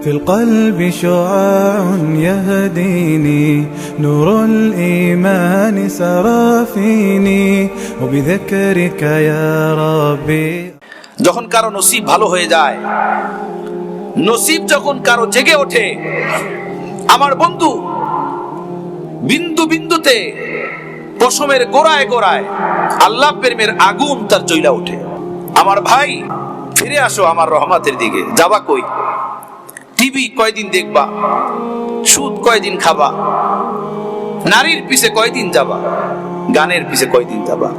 في القلب شعاع يهديني نور الإيمان سرى فيني وبذكرك يا ربي যখন কারো নসিব ভালো হয়ে যায় নসিব যখন কারো জেগে ওঠে আমার বন্ধু বিন্দু বিন্দুতে পশমের গোড়ায় গোড়ায় আল্লাহ প্রেমের আগুন তার চইলা ওঠে আমার ভাই ফিরে আসো আমার রহমাতের দিকে যাবা কই টিভি কয়দিন দেখবা? সুদ কয়দিন খাবা? নারীর পিছে কয়দিন যাবা? গানের পিছে কয়দিন যাবা?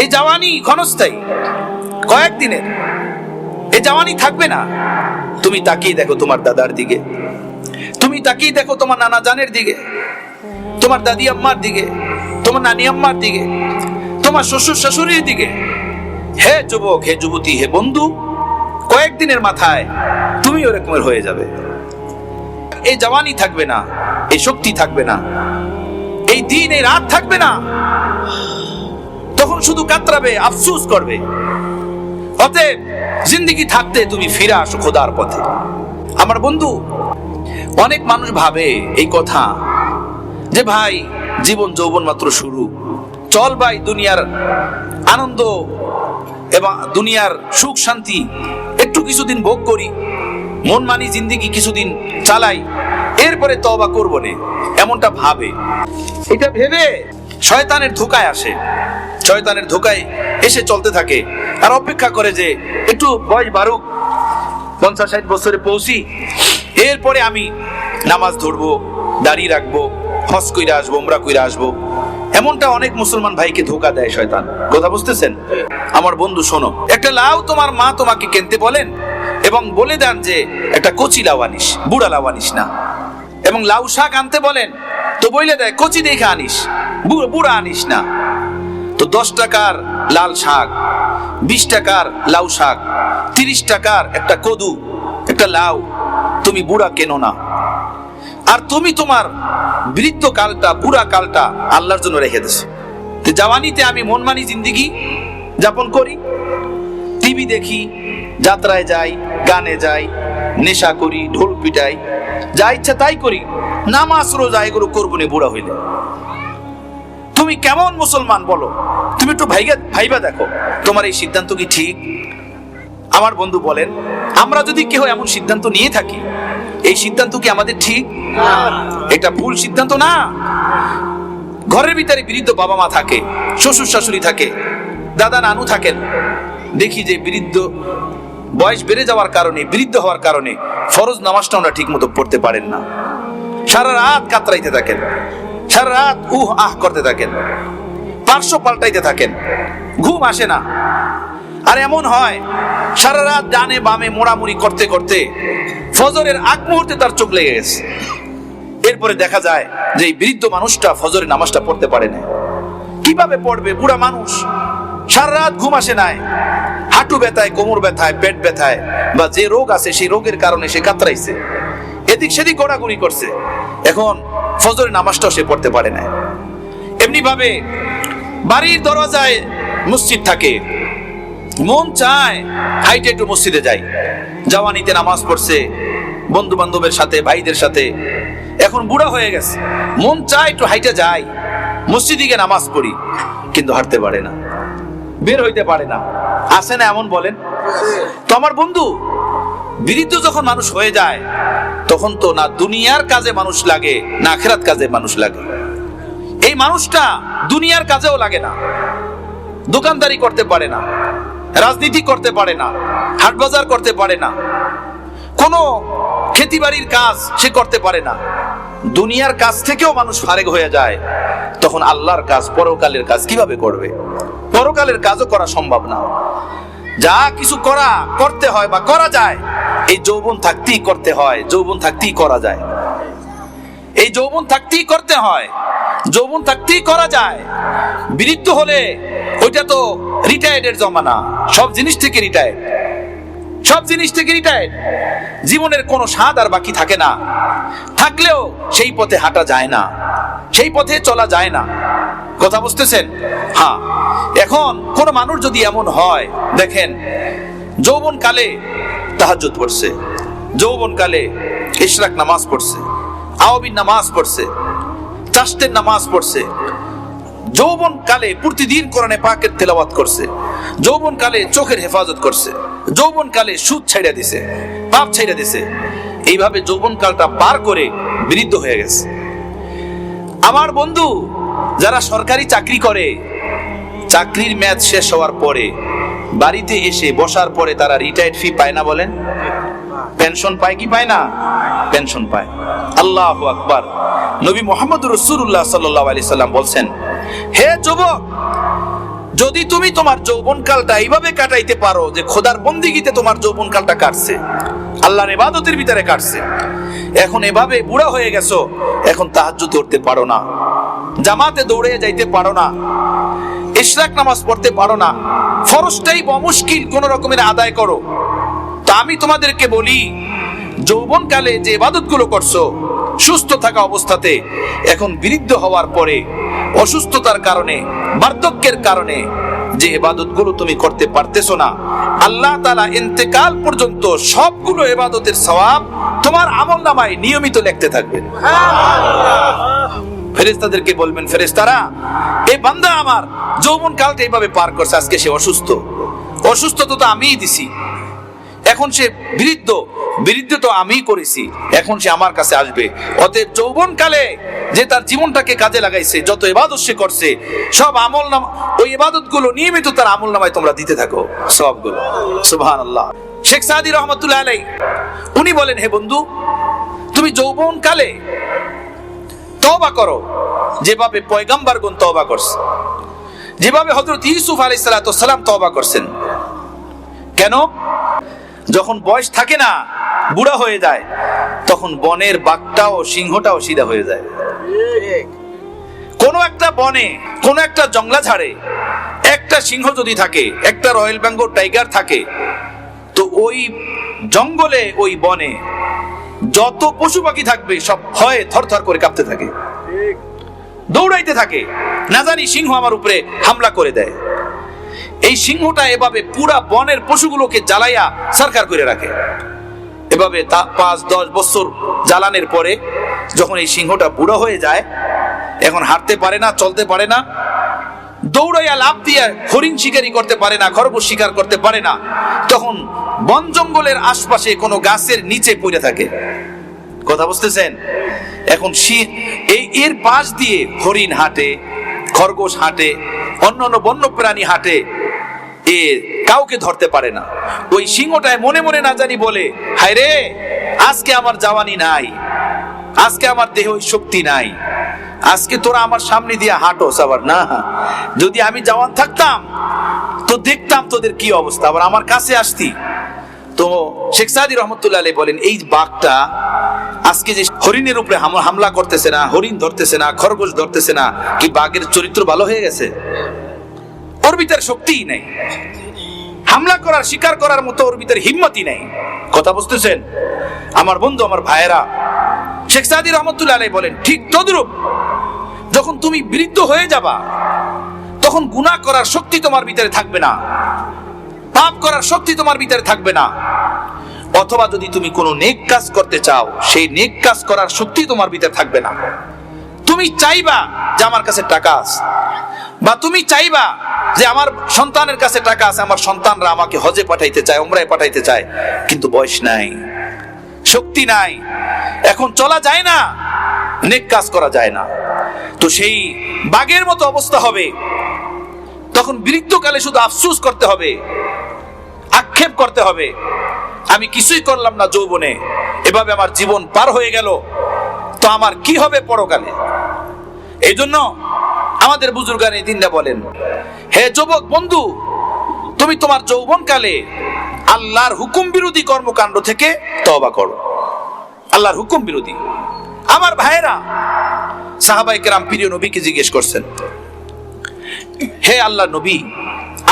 এই জাওয়ানি ক্ষণস্থায়ী, কয়েকদিনের। এই জাওয়ানি থাকবে না। তুমি তাকিয়ে দেখো তোমার দাদার দিকে। তুমি তাকিয়ে দেখো তোমার নানা জানের দিকে। তোমার দাদি আম্মার দিকে। তোমার নানি আম্মার দিকে। তোমার শ্বশুর শাশুড়ির দিকে। হে যুবক, হে যুবতী, হে বন্ধু, কয়েকদিনের মাথায় তুমি ওরকমের হয়ে যাবে। এই জওয়ানি থাকবে না, এই শক্তি থাকবে না, এই দিন, এই রাত থাকবে না। তখন শুধু কাতরাবে, আফসুস করবে। অতএব জিন্দিগি থাকতে তুমি ফিরে আসো খোদার পথে। আমার বন্ধু, অনেক মানুষ ভাবে এই কথা যে ভাই, জীবন যৌবন মাত্র শুরু। চল ভাই দুনিয়ার আনন্দ এবং দুনিয়ার সুখ শান্তি একটু কিছুদিন ভোগ করি। মন মানি জিন্দিগি কিছুদিন চালাই, এরপরে তবা করব নে, এমনটা ভাবে। এটা ভেবে শয়তানের ধোকায় আসে। শয়তানের ধোকায় এসে চলতে থাকে আর অপেক্ষা করে যে একটু বয়স বাড়ুক, পঞ্চাশ ষাট বছরে পৌঁছি, এরপরে আমি নামাজ ধরবো দাড়ি রাখব, হজ কইরা আসব ওমরা কইরা আসব। এমনটা অনেক মুসলমান ভাইকে ধোকা দেয় শয়তান। কথা বুঝতেছেন? আমার বন্ধু শোনো, একটা লাউ তোমার মা তোমাকে কিনতে বলেন? এবং বলে দেন যে একটা কচি লাউ আনিস, বুড়া লাউ আনিস না। এবং লাউ শাক আনতে বলেন, তো বইলে দেয়, কচি দেখে আনিস বুড়া আনিস না। তো দশ টাকার লাল শাক, বিশ টাকার লাউ শাক, তিরিশ টাকার একটা কদু, একটা লাউ, তুমি বুড়া কেনো না? আর তুমি তোমার বৃদ্ধ কালটা, বুড়া কালটা আল্লাহর জন্য রেখে তো জাওয়ানিতে আমি মনমানি জিন্দিগি যাপন করি, টিভি দেখি যাত্রায় যাই গানে যাই নেশা করি ঢোল পিটাই যা ইচ্ছা তাই করি নামাজ রোজা এগুলো করব না বুড়া হইলে। তুমি কেমন মুসলমান বলো? তুমি একটু ভাইগা ভাইবা দেখো তোমার এই সিদ্ধান্ত কি ঠিক? আমার বন্ধু বলেন আমরা যদি কেউ এমন সিদ্ধান্ত নিয়ে থাকি এই সিদ্ধান্ত কি আমাদের ঠিক? এটা ভুল সিদ্ধান্ত না। ঘরের ভিতরে বৃদ্ধ বাবা মা থাকে শ্বশুর শাশুড়ি থাকে দাদা নানু থাকেন দেখি যে বৃদ্ধ বয়স বেড়ে যাওয়ার কারণে, বৃদ্ধ হওয়ার কারণে ফরজ নামাজটা ওরা ঠিক মতো পড়তে পারেন না। সারা রাত কাতরাইতে থাকেন। সারা রাত উহ আহ করতে থাকেন। পার্শ্ব পাল্টাইতে থাকেন। ঘুম আসে না। আর এমন হয়, সারা রাত ডানে বামে মোড়ামুড়ি করতে করতে ফজরের আগ মুহূর্তে তার চোখ লেগে গেছে। এরপরে দেখা যায় যে এই বৃদ্ধ মানুষটা ফজরের নামাজটা পড়তে পারে না কীভাবে পড়বে বুড়া মানুষ? সারা রাত ঘুম আসে নাই। হাঁটু ব্যথায়, কোমর ব্যথায়, পেট ব্যথায় বা যে রোগ আছে সেই রোগের কারণে সে কাতরাইছে। এদিক সেদিক গোড়াগুড়ি করছে। এখন ফজরের নামাজটাও সে পড়তে পারে না এমনি ভাবে বাড়ির দরজায় মসজিদ থাকে। মন চায় হাইটে একটু মসজিদে যাই। জাওয়ানিতে নামাজ পড়ছে বন্ধু বান্ধবের সাথে, ভাইদের সাথে। এখন বুড়া হয়ে গেছে। মন চায় একটু হাইটে যাই। মসজিদে গিয়ে নামাজ পড়ি, কিন্তু হাঁটতে পারে না। বের হইতে পারে না। আসে না এমন বলেন? তো আমার বন্ধু বৃদ্ধ যখন মানুষ হয়ে যায়, তখন তো না দুনিয়ার কাজে মানুষ লাগে, না আখেরাত কাজে মানুষ লাগে। এই মানুষটা দুনিয়ার কাজেও লাগে না। দোকানদারি করতে পারে না, রাজনীতি করতে পারে না হাট বাজার করতে পারে না। কোনো খেতিবাড়ির কাজ সে করতে পারে না। দুনিয়ার কাজ থেকেও মানুষ ফারেক হয়ে যায়, তখন আল্লাহর কাজ পরকালের কাজ কীভাবে করবে? পরকালের কাজও করা সম্ভব না। যা কিছু করা, করতে হয় বা করা যায়, এই যৌবন থাকতেই করতে হয়, যৌবন থাকতেই করা যায়। এই যৌবন থাকতেই করতে হয়, যৌবন থাকতেই করা যায়। বৃদ্ধ হলে ওইটা তো রিটায়ার্ডের জমানা, সব জিনিস থেকে রিটায়ার্ড সব জিনিস থেকে রিটায়ার্ড জীবনের কোনো স্বাদ আর বাকি থাকে না। থাকলেও সেই পথে হাঁটা যায় না, সেই পথে চলা যায় না। কথা বুঝতেছেন? হ্যাঁ। এখন কোন মানুষ যদি এমন হয়, দেখেন যৌবন কালে তাহাজ্জুদ পড়ছে, যৌবনকালে ইশরাক নামাজ পড়ছে আওয়াবিন নামাজ পড়ছে চাষতের নামাজ পড়ছে যৌবন কালে প্রতিদিন কোরআনে পাকের তেলাওয়াত করছে যৌবন কালে চোখের হেফাজত করছে যৌবন কালে সুদ ছাইড়া দিছে, পাপ ছাইড়া দিছে, এইভাবে যৌবন কালটা পার করে বৃদ্ধ হয়ে গেছে। আমার বন্ধু, যারা সরকারি চাকরি করে চাকরির ম্যাচ শেষ হওয়ার পরে বাড়িতে এসে বসার পরে তারা রিটায়ার্ড ফি পায় না বলেন? পেনশন পায় কি পায় না? পেনশন পায়। আল্লাহ আকবার। নবী মোহাম্মদ রসুল্লাহ সাল্লাহ আলি সাল্লাম বলছেন, হে যুবক, যদি তুমি তোমার যৌবনকালটা এইভাবে কাটাইতে পারো যে খোদার বন্দিগিতে তোমার যৌবনকালটা কাটছে, আল্লাহর ইবাদতের ভিতরে কাটছে, এখন এভাবে বুড়া হয়ে গেছো, এখন তাহাজ্জুদ ধরতে পারো না। জামাতে দৌড়ে যাইতে পারো না। ইশরাক নামাজ পড়তে পারো না। ফরজটাই বমুশকিল, কোন রকমের আদায় করো। তা আমি তোমাদেরকে বলি, যৌবনকালে যে ইবাদতগুলো করছ, সুস্থ থাকা অবস্থাতে, এখন বিরুদ্ধ হওয়ার পরে, অসুস্থতার কারণে, বার্ধক্যের কারণে যে ইবাদতগুলো তুমি করতে পারতেছো না, আল্লাহ তাআলা ইন্তেকাল পর্যন্ত সবগুলো ইবাদতের সওয়াব তোমার আমল নামায় নিয়মিত লিখতে থাকবে ফেরেস্তাদেরকে বলবেন ফেরেস্তারা এই বান্দা আমার, যৌবন কালটা এইভাবে পার করছে, আজকে সে অসুস্থ। অসুস্থতা তো আমিই দিছি। এখন সে বৃদ্ধ বৃদ্ধ তো আমিই করেছি। এখন সে আমার কাছে আসবে। অতএব যৌবন কালে যে তার জীবনটাকে কাজে লাগাইছে, যত ইবাদত সে করছে, সব আমল নাম, ওই ইবাদতগুলো নিয়মিত তার আমল নামায় তোমরা দিতে থাকো, সবগুলো। সুবহান আল্লাহ শেখ সাদি রহমতুল্লাহ উনি বলেন, হে বন্ধু, তুমি যৌবন তওবা করো। যেভাবে পয়গাম্বারগণ তওবা করছে, যেভাবে হযরত ইউসুফ আলাইহিস সালাম তওবা করছেন। কেন? যখন বয়স থাকে না, বুড়া হয়ে যায়, তখন বনের বাঘটাও, সিংহটাও সিধা হয়ে যায়। কোনো একটা বনে, কোনো একটা জংলা ঝাড়ে একটা সিংহ যদি থাকে, একটা রয়্যাল বেঙ্গল টাইগার থাকে, তো ওই জঙ্গলে, ওই বনে যত পশু পাখি থাকবে, সব ভয়ে থরথর করে কাঁপতে থাকে। দৌড়াইতে থাকে। না জানি সিংহ আমার উপরে হামলা করে দেয়। এই সিংহটা এভাবে পুরা বনের পশুগুলোকে জ্বালাইয়া সরকার করে রাখে। এভাবে তা পাঁচ, দশ বছর জ্বালানের পরে যখন এই সিংহটা বুড়ো হয়ে যায়, এখন হাঁটতে পারে না, চলতে পারে না, দৌড়াইয়া লাভ দিয়ে হরিণ শিকারি করতে পারে না, খরগোশ শিকার করতে পারে না, তখন বন জঙ্গলের আশপাশে কোনো গাছের নিচে পড়ে থাকে। কথা বুঝতেছেন? এখন শীত এই এর পাশ দিয়ে হরিণ হাঁটে, খরগোশ হাঁটে অন্য অন্য বন্য প্রাণী হাঁটে, এ কাউকে ধরতে পারে না। ওই সিংহটায় মনে মনে না জানি বলে, হায় রে, আজকে আমার জাওয়ানি নাই, আজকে আমার দেহ শক্তি নাই, আজকে তোরা আমার সামনে দিয়ে হাঁটোস আবার না, যদি আমি জওয়ান থাকতাম, তো দেখতাম তোদের কি অবস্থা, আবার আমার কাছে আসতি তো শেখ সাদি রহমতুল্লাহ আলাই বলেন, এই বাঘটা আজকে যে হরিণের উপরে হামলা করতেছে না, হরিণ ধরতেছে না, খরগোশ ধরতেছে না, কি বাঘের চরিত্র ভালো হয়ে গেছে? ওর ভিতরে শক্তিই নেই। হামলা করার, শিকার করার মতো ওর হিম্মতই নেই। কথা বুঝতেছেন? আমার বন্ধু, আমার ভাইয়েরা, শেখ সাদি রহমতুল্লাহ আলাই বলেন, ঠিক তদ্রুপ, যখন তুমি বৃদ্ধ হয়ে যাবা, তখন গুনাহ করার শক্তি তোমার ভিতরে থাকবে না। পাপ করার শক্তি তোমার ভিতরে থাকবে না। অথবা যদি তুমি কোনো নেক কাজ করতে চাও, সেই নেক কাজ করার শক্তি তোমার ভিতরে থাকবে না। তুমি চাইবা যে আমার কাছে টাকা আছে, বা তুমি চাইবা যে আমার সন্তানের কাছে টাকা আছে, আমার সন্তানরা আমাকে হজে পাঠাইতে চায় ওমরায় পাঠাইতে চায়, কিন্তু বয়স নাই, শক্তি নাই। এখন চলা যায় না, নেক কাজ করা যায় না। তো সেই বাঘের মতো অবস্থা হবে। তখন বৃদ্ধকালে শুধু আফসুস করতে হবে আক্ষেপ করতে হবে। আমি কিছুই করলাম না যৌবনে। এভাবে আমার জীবন পার হয়ে গেল। তো আমার কি হবে পরকালে? এই জন্য আমাদের বুজুর্গান এই দিনটা বলেন, হে যুবক বন্ধু, তুমি তোমার যৌবনকালে আল্লাহর হুকুম বিরোধী কর্মকাণ্ড থেকে তওবা করো। আল্লাহর হুকুম বিরোধী। আমার ভাইয়েরা সাহাবাই কেরাম প্রিয় নবীকে জিজ্ঞেস করছেন, হে আল্লাহ নবী,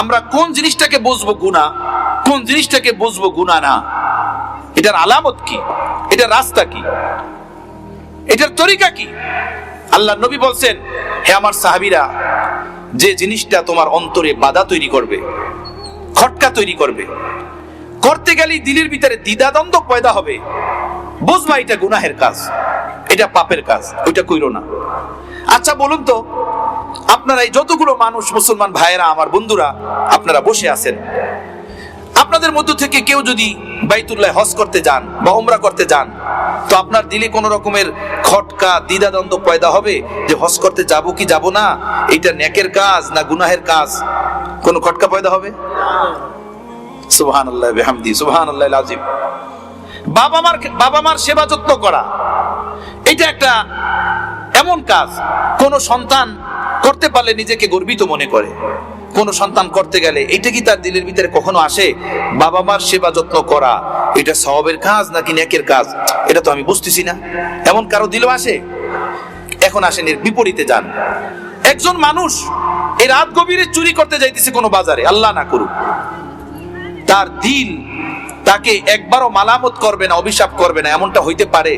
আমরা কোন জিনিসটাকে বুঝব গুণা কোন জিনিসটাকে বুঝব গুণা না? এটার আলামত কি? এটার রাস্তা কি? এটার তরিকা কি? আল্লাহ নবী বলছেন, হে আমার সাহাবিরা, যে জিনিসটা তোমার অন্তরে বাধা তৈরি করবে, খটকা তৈরি করবে, করতে গেলেই দিলের ভিতরে দ্বিধাদ্বন্দ্ব পয়দা হবে, বুঝবা এটা গুনাহের কাজ, এটা পাপের কাজ, ওইটা কইরো না। আচ্ছা বলুন তো, আপনারা এই যতগুলো মানুষ, মুসলমান ভাইয়েরা, আমার বন্ধুরা, আপনারা বসে আছেন আপনাদের মধ্য থেকে কেউ যদি বাইতুল্লাহ হজ করতে যান বা উমরা করতে যান, তো আপনার দিলে কোনো রকমের খটকা, দ্বিধাদ্বন্দ্ব পয়দা হবে যে হজ করতে যাব কি যাব না? এটা নেকের কাজ না গুনাহের কাজ? কোনো খটকা পয়দা হবে? সুবহান আল্লাহ বেহামদি সুবহান আল্লাহ বাবা মার বাবা মার সেবা যত্ন করা, এটা একটা এমন কাজ। কোন সন্তান করতে পারলে নিজেকে গর্বিত মনে করে। কোন সন্তান করতে গেলে এটা কি তার দিলের ভিতরে কখনো আসে? বাবা মার সেবা যত্ন করা, এটা সবের কাজ নাকি নেকের কাজ? এটা তো আমি বুঝতেছি না। এমন কারও দিলও আসে? এখন আসেন এর বিপরীতে যান। একজন মানুষ এই রাত গভীরে চুরি করতে যাইতেছে কোনো বাজারে, আল্লাহ না করুক। তার দিল তাকে একবারও মালামত করবে না, অভিশাপ করবে না, এমনটা হইতে পারে?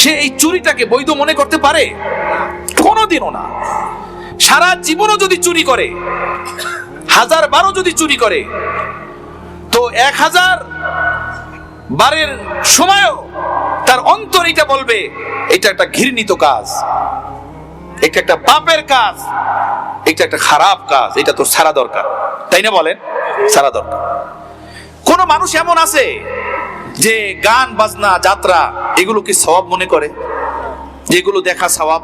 সে এই চুরিটাকে বৈধ মনে করতে পারে? কোনোদিনও না। সারা জীবনও যদি চুরি করে, হাজার বারো যদি চুরি করে, তো এক হাজার বারের সময়ও তার অন্তর এটা বলবে, এটা একটা ঘৃণিত কাজ, এটা একটা পাপের কাজ, এটা একটা খারাপ কাজ, এটা তো সারা দরকার। তাই না বলেন? সারা দরকার। কোন মানুষ এমন আছে যে গান, বাজনা, যাত্রা, এগুলোকে সওয়াব মনে করে? যেগুলো দেখা সওয়াব,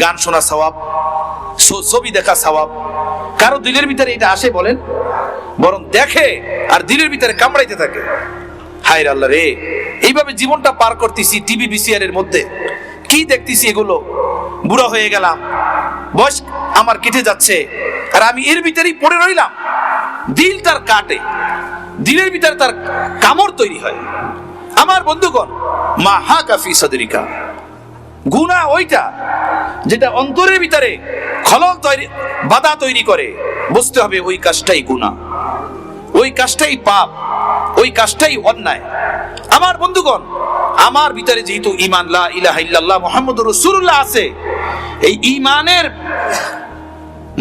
গান শোনা ছ- ছবি দেখা সওয়াব। কারও দিলের ভিতরে এটা আসে বলেন, বরং দেখে আর দিলের ভিতরে কামড়াইতে থাকে। হায় আল্লাহ রে, এইভাবে জীবনটা পার করতেছি টিভি, বিসিআর এর মধ্যে। কি দেখতেছি এগুলো? বুড়া হয়ে গেলাম। বয়স আমার কেটে যাচ্ছে। আর আমি এর ভিতরেই পড়ে রইলাম। দিল তার কাটে। দিলের ভিতরে তার কামড় তৈরি হয়। আমার বন্ধুগণ, মা হা কাফি সদরিকা। গুণা ওইটা যেটা অন্তরের ভিতরে খলল তৈরি, বাধা তৈরি করে। বুঝতে হবে ওই কাজটাই গুণা ওই কাজটাই পাপ, ওই কাজটাই অন্যায়। আমার বন্ধুগণ, আমার ভিতরে যেহেতু ইমান লা ইলাহা ইল্লাল্লাহ মুহাম্মদুর রাসূলুল্লাহ আছে, এই ইমানের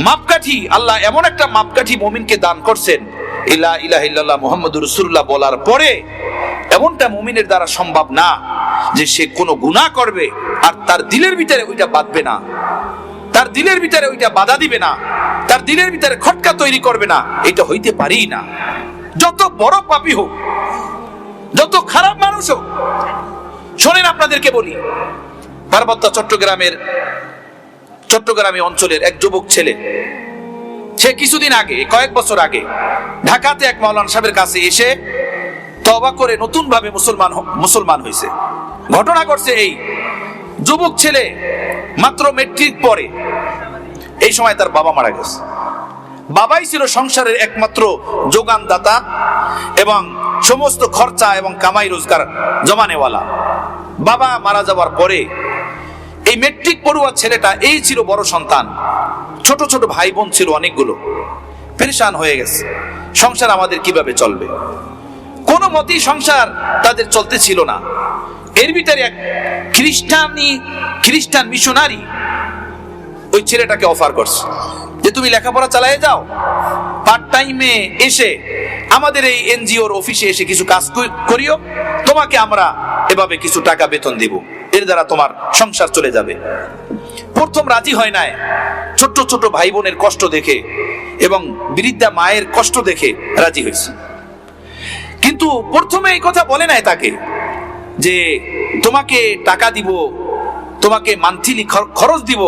মাপকাঠি, আল্লাহ এমন একটা মাপকাঠি মুমিনকে দান করছেন ইলা ইলাহা ইল্লাল্লাহ মুহাম্মদুর রাসূলুল্লাহ বলার পরে, এমনটা মুমিনের দ্বারা সম্ভব না যে সে কোনো গুনাহ করবে আর তার দিলের ভিতরে ওইটা বাঁধবে না। তার দিলের ভিতরে ওইটা বাধা দিবে না। তার দিলের ভিতরে খটকা তৈরি করবে না। এটা হইতে পারি না। যত বড় পাপী হোক, যত খারাপ মানুষ হোক, শোনেন আপনাদেরকে বলি, পার্বত্য চট্টগ্রামের চট্টগ্রামে অঞ্চলের এক যুবক ছেলে, সে কিছুদিন আগে, কয়েক বছর আগে, ঢাকাতে এক মাওলানা সাহেবের কাছে এসে তবা করে নতুন ভাবে মুসলমান মুসলমান হয়েছে। ঘটনা ঘটছে এই, যুবক ছেলে মাত্র মেট্রিক পরে। এই সময় তার বাবা মারা গেছে। বাবাই ছিল সংসারের একমাত্র যোগানদাতা এবং সমস্ত খরচা এবং কামাই রোজগার জমানেওয়ালা। বাবা মারা যাওয়ার পরে এই মেট্রিক পড়ুয়া ছেলেটা, এই ছিল বড় সন্তান। ছোট ছোট ভাই বোন ছিল অনেকগুলো। পেরেশান হয়ে গেছে। সংসার আমাদের কীভাবে চলবে? কোনো মতেই সংসার তাদের চলতে ছিল না। এর ভিতরে এক খ্রিস্টানি, খ্রিস্টান মিশনারি ওই ছেলেটাকে অফার করছে যে, তুমি লেখাপড়া চালিয়ে যাও। পার্ট টাইমে এসে আমাদের এই এনজিওর অফিসে এসে কিছু কাজ করিও। তোমাকে আমরা এভাবে কিছু টাকা বেতন দেব। এর দ্বারা তোমার সংসার চলে যাবে। প্রথম রাজি হয় নাই। ছোট্ট ছোট ভাই বোনের কষ্ট দেখে এবং বৃদ্ধা মায়ের কষ্ট দেখে রাজি হয়েছে। কিন্তু প্রথমে এই কথা বলে নাই তাকে। যে তোমাকে টাকা দিব, তোমাকে মান্থলি খরচ দিব,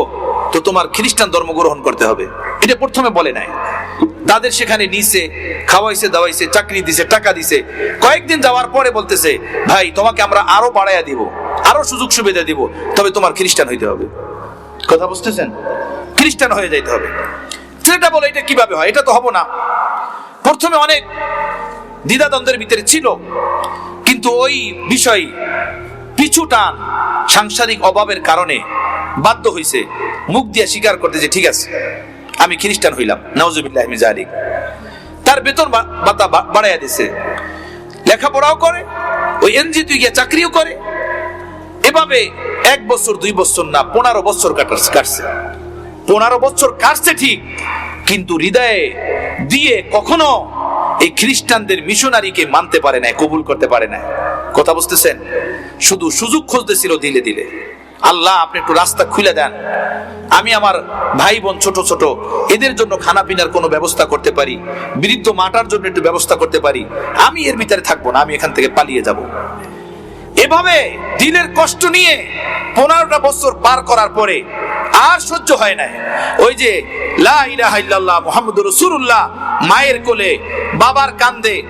তো তোমার খ্রিস্টান ধর্ম গ্রহণ করতে হবে। এটা প্রথমে বলে নাই। তাদের সেখানে নিছে, খাওয়াইছে, দাওয়াইছে, চাকরি দিছে, টাকা দিছে। কয়েকদিন যাওয়ার পরে বলতেছে, ভাই, তোমাকে আমরা আরও বাড়াইয়া দিব, আরও সুযোগ সুবিধা দিব, তবে তোমার খ্রিস্টান হইতে হবে। কথা বুঝতেছেন? খ্রিস্টান হয়ে যাইতে হবে। ছেলেটা বলে, এটা কীভাবে হয়? এটা তো হব না। প্রথমে অনেক দ্বিধাদ্বন্দ্বের ভিতরে ছিল, কিন্তু ওই বিষয় পিছু টান সাংসারিক অভাবের কারণে বাধ্য হইছে, মুখ দিয়ে স্বীকার করতে যে ঠিক আছে, আমি খ্রিস্টান হইলাম নওজুবিল্লাহ জালিক তার বেতন বা- ভাতা বাড়াইয়া দিছে। লেখাপড়াও করে, ওই এনজি তুই গিয়ে চাকরিও করে। এভাবে এক বছর, দুই বছর না, পনেরো বছর কাটছে। পনেরো বছর কাটছে ঠিক, কিন্তু হৃদয়ে দিয়ে কখনো এই খ্রিস্টানদের মিশনারিকে মানতে পারে না কবুল করতে পারে না কথা বুঝতেছেন? শুধু সুযোগ খুঁজতেছিল দিলে দিলে। আল্লাহ, আপনি একটু রাস্তা খুলে দেন। আমি আমার ভাই বোন ছোট ছোট, এদের জন্য খানা পিনার কোনো ব্যবস্থা করতে পারি, বৃদ্ধ মাটার জন্য একটু ব্যবস্থা করতে পারি। আমি এর ভিতরে থাকব না, আমি এখান থেকে পালিয়ে যাব। এভাবে দিলের কষ্ট নিয়ে পনেরোটা বছর পার করার পরে আর সহ্য হয় না। ওই যে, লা ইলাহা ইল্লাল্লাহ মুহাম্মদুর রাসূলুল্লাহ, মায়ের কোলে বাবার কান্দে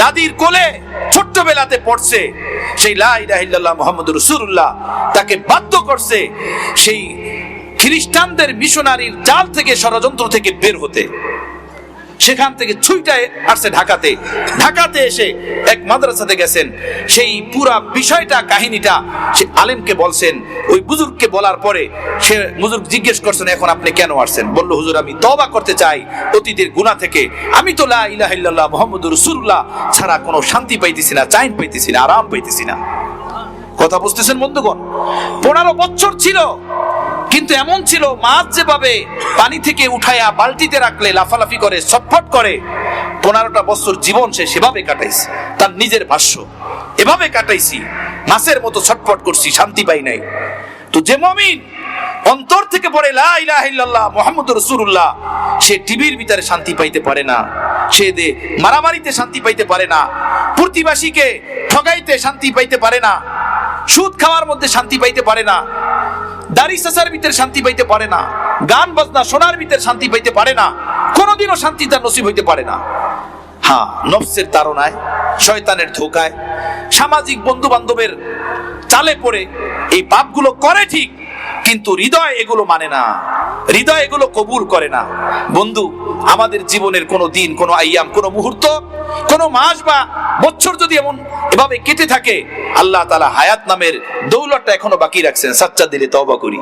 দাদির কোলে ছোট্ট বেলাতে পড়ছে। সেই লা মোহাম্মদ রসুল্লাহ তাকে বাধ্য করছে সেই খ্রিস্টানদের মিশনারির জাল থেকে ষড়যন্ত্র থেকে বের হতে। সেখান থেকে ছুইটায় আসছে ঢাকাতে। ঢাকাতে এসে এক মাদ্রাসাতে গেছেন। সেই পুরা বিষয়টা, কাহিনীটা সে আলেমকে বলছেন। ওই বুজুর্গকে বলার পরে সে বুজুর্গ জিজ্ঞেস করছেন, এখন আপনি কেন আসছেন? বলল, হুজুর, আমি তবা করতে চাই অতীতের গুণা থেকে। আমি তো লা ইলাহা ইল্লাল্লাহ মুহাম্মদুর রাসূলুল্লাহ ছাড়া কোনো শান্তি পাইতেছি না, চাইন পাইতেছি না, আরাম পাইতেছি না। কথা বুঝতেছেন বন্ধুগণ? পনেরো বছর ছিল কিন্তু এমন ছিল, মাছ যেভাবে পানি থেকে উঠায়া বালতিতে রাখলে, লাফালাফি করে, ছটফট করে, পনেরোটা বছর জীবন সে সেভাবে কাটাইছে, তার নিজের ভাষ্য। এভাবে কাটাইছি, মাছের মতো ছটফট করছি, শান্তি পাই নাই। তো যে মমিন অন্তর থেকে পড়ে, লা ইলাহা ইল্লাল্লাহ, মুহাম্মদুর রাসূলুল্লাহ সে টিভির ভিতরে শান্তি পাইতে পারে না। সে দে মারামারিতে শান্তি পাইতে পারে না। প্রতিবাসীকে ঠগাইতে শান্তি পাইতে পারে না। সুদ খাওয়ার মধ্যে শান্তি পাইতে পারে না। দাড়ি চাষার ভিতরে শান্তি পাইতে পারে না, গান বাজনা শোনার ভিতরে শান্তি পাইতে পারে না, কোনোদিনও শান্তি তার নসিব হইতে পারে না। হ্যাঁ নফসের তারণায় শয়তানের ধোকায় সামাজিক বন্ধু বান্ধবের চালে পড়ে এই পাপগুলো করে ঠিক কিন্তু হৃদয় এগুলো মানে না। হৃদয় এগুলো কবুল করে না। বন্ধু, আমাদের জীবনের কোনো দিন, কোনো আইয়াম কোনো মুহূর্ত, কোনো মাস বা বছর যদি এমন এভাবে কেটে থাকে, আল্লাহ তালা হায়াত নামের দৌলতটা এখনও বাকি রাখছেন। সাচ্চা দিলে তবা করি।